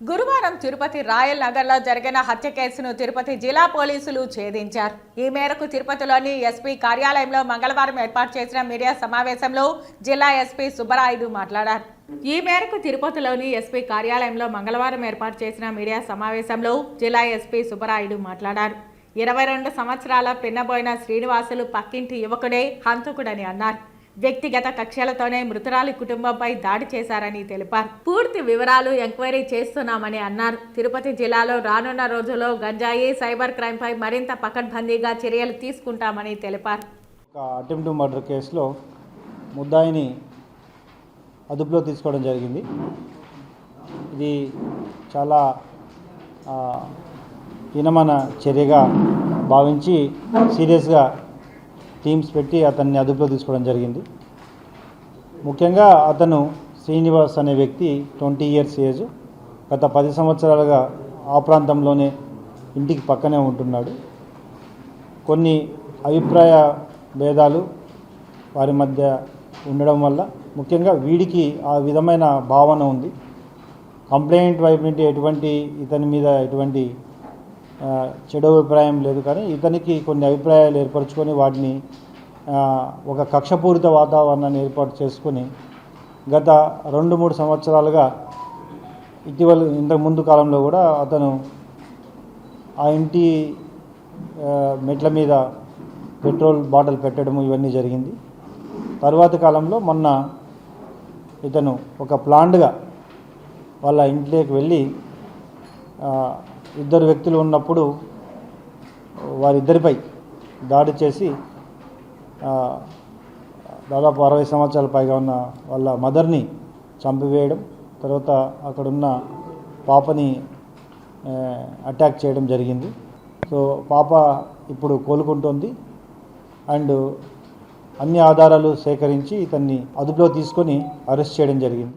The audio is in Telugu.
గురువారం తిరుపతి రాయల్ నగర్లో జరిగిన హత్య కేసును తిరుపతి జిల్లా పోలీసులు ఛేదించారు. ఈ మేరకు తిరుపతిలోని ఎస్పీ కార్యాలయంలో మంగళవారం ఏర్పాటు చేసిన మీడియా సమావేశంలో జిల్లా ఎస్పీ సుబ్బరాయుడు మాట్లాడారు. ఈ మేరకు తిరుపతిలోని ఎస్పీ కార్యాలయంలో మంగళవారం ఏర్పాటు చేసిన మీడియా సమావేశంలో జిల్లా ఎస్పీ సుబ్బరాయుడు మాట్లాడారు. ఇరవై రెండు సంవత్సరాల పిన్నబోయిన శ్రీనివాసులు పక్కింటి యువకుడే హంతకుడని అన్నారు. వ్యక్తిగత కక్షలతోనే మృతురాలి కుటుంబంపై దాడి చేశారని తెలిపారు. పూర్తి వివరాలు ఎంక్వైరీ చేస్తున్నామని అన్నారు. తిరుపతి జిల్లాలో రానున్న రోజుల్లో గంజాయి సైబర్ క్రైమ్పై మరింత పకడ్బందీగా చర్యలు తీసుకుంటామని తెలిపారు. అటెంప్ట్ మర్డర్ కేసులో ముద్దాయిని అదుపులో తీసుకోవడం జరిగింది. ఇది చాలా వినమన హీనమైన చర్యగా భావించి సీరియస్గా టీమ్స్ పెట్టి అతన్ని అదుపులో తీసుకోవడం జరిగింది. ముఖ్యంగా అతను శ్రీనివాస్ అనే వ్యక్తి ట్వంటీ ఇయర్స్ ఏజ్ గత పది సంవత్సరాలుగా ఆ ప్రాంతంలోనే ఇంటికి పక్కనే ఉంటున్నాడు. కొన్ని అభిప్రాయ భేదాలు వారి మధ్య ఉండడం వల్ల ముఖ్యంగా వీడికి ఆ విధమైన భావన ఉంది. కంప్లైంట్ వైపు నుండి ఎటువంటి ఇతని మీద ఎటువంటి చెడు అభిప్రాయం లేదు కానీ ఇతనికి కొన్ని అభిప్రాయాలు ఏర్పరచుకొని వాటిని ఒక కక్షపూరిత వాతావరణాన్ని ఏర్పాటు చేసుకొని గత రెండు మూడు సంవత్సరాలుగా ఇటీవల ఇంతకు ముందు కాలంలో కూడా అతను ఆ ఇంటి మెట్ల మీద పెట్రోల్ బాటిల్ పెట్టడము ఇవన్నీ జరిగింది. తరువాతి కాలంలో మొన్న ఇతను ఒక ప్లాంట్గా వాళ్ళ ఇంట్లోకి వెళ్ళి ఇద్దరు వ్యక్తులు ఉన్నప్పుడు వారిద్దరిపై దాడి చేసి దాదాపు అరవై సంవత్సరాల పైగా ఉన్న వాళ్ళ మదర్ని చంపివేయడం తర్వాత అక్కడున్న పాపని అటాక్ చేయడం జరిగింది. సో పాప ఇప్పుడు కోలుకుంటోంది. అండ్ అన్ని ఆధారాలు సేకరించి ఇతన్ని అదుపులో తీసుకొని అరెస్ట్ చేయడం జరిగింది.